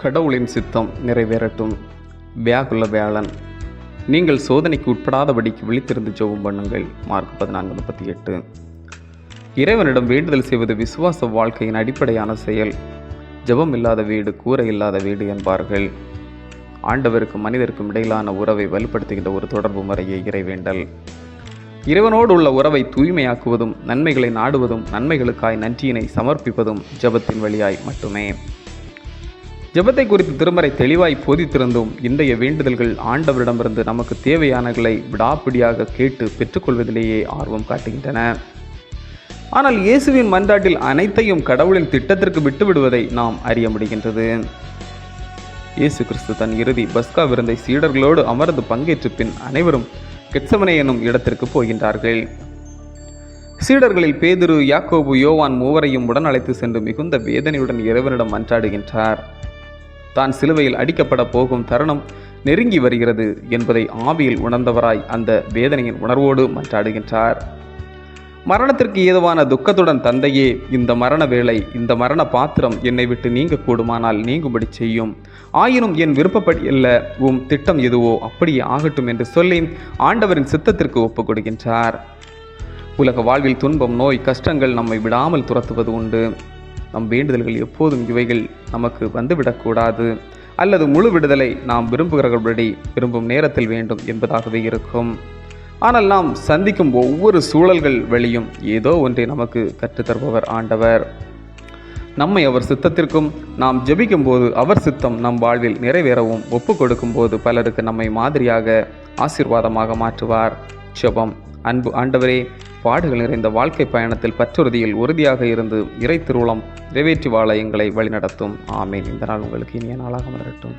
கடவுளின் சித்தம் நிறைவேறட்டும். வியாகுல வேளன் நீங்கள் சோதனைக்கு உட்படாதபடிக்கு விழித்திருந்து ஜெபம் பண்ணுங்கள். மார்க் பதினான்கு முப்பத்தி எட்டு. இறைவனிடம் வேண்டுதல் செய்வது விசுவாச வாழ்க்கையின் அடிப்படையான செயல். ஜெபம் இல்லாத வீடு கூரை இல்லாத வீடு என்பார்கள். ஆண்டவருக்கும் மனிதருக்கும் இடையிலான உறவை வலுப்படுத்துகின்ற ஒரு தொடர்பு முறையே இறைவேண்டல். இறைவனோடு உள்ள உறவை தூய்மையாக்குவதும் நன்மைகளை நாடுவதும் நன்மைகளுக்காய் நன்றியினை சமர்ப்பிப்பதும் ஜெபத்தின் வழியாய் மட்டுமே. ஜெபத்தை குறித்து திருமறை தெளிவாய் போதித்திருந்தும் இன்றைய வேண்டுதல்கள் ஆண்டவரிடமிருந்து நமக்கு தேவையானகளை விடாப்பிடியாக கேட்டு பெற்றுக்கொள்வதிலேயே ஆர்வம் காட்டுகின்றன. ஆனால் இயேசுவின் மன்றாட்டில் அனைத்தையும் கடவுளின் திட்டத்திற்கு விட்டுவிடுவதை நாம் அறிய முடிகின்றது. இயேசு கிறிஸ்து தன் இறுதி பஸ்கா விருந்தை சீடர்களோடு அமர்ந்து பங்கேற்ற பின் அனைவரும் கெட்சமனை எனும் இடத்திற்கு போகின்றார்கள். சீடர்களில் பேதுரு யாக்கோபு யோவான் மூவரையும் உடன் அழைத்து சென்று மிகுந்த வேதனையுடன் இறைவனிடம் மன்றாடுகின்றார். தான் சிலுவையில் அடிக்கப்பட போகும் தருணம் நெருங்கி வருகிறது என்பதை ஆவியில் உணர்ந்தவராய் அந்த வேதனையின் உணர்வோடு மன்றாடுகின்றார். மரணத்திற்கு ஏதுவான துக்கத்துடன் தந்தையே இந்த மரண வேளை இந்த மரண பாத்திரம் என்னை விட்டு நீங்க கூடுமானால் நீங்கும்படி செய்யும். ஆயினும் என் விருப்பப்படி அல்ல உம் திட்டம் எதுவோ அப்படியே ஆகட்டும் என்று சொல்லி ஆண்டவரின் சித்தத்திற்கு ஒப்புக் கொடுக்கின்றார் உலக வாழ்வில் துன்பம் நோய் கஷ்டங்கள் நம்மை விடாமல் துரத்துவது உண்டு. நம் வேண்டுதல்கள் எப்போதும் இவைகள் நமக்கு வந்துவிடக்கூடாது. அல்லது முழு விடுதலை நாம் விரும்புகிறபடி விரும்பும் நேரத்தில் வேண்டும் என்பதாகவே இருக்கும். ஆனால் நாம் சந்திக்கும் ஒவ்வொரு சூழல்கள் வழியும் ஏதோ ஒன்றை நமக்கு கற்றுத்தருபவர் ஆண்டவர். நம்மை அவர் சித்தத்திற்கும் நாம் ஜெபிக்கும் போது அவர் சித்தம் நம் வாழ்வில் நிறைவேறவும் ஒப்பு கொடுக்கும் போது பலருக்கு நம்மை மாதிரியாக ஆசீர்வாதமாக மாற்றுவார். ஜெபம். அன்பு ஆண்டவரே பாடுகள் நிறைந்த வாழ்க்கை பயணத்தில் பற்றுறுதியில் உறுதியாக இருந்து இறை திருவுளம் நிறைவேற்றி வாழ எங்களை வழிநடத்தும். ஆமேன். இந்த நாள் உங்களுக்கு இனிய நாளாக மலரட்டும்.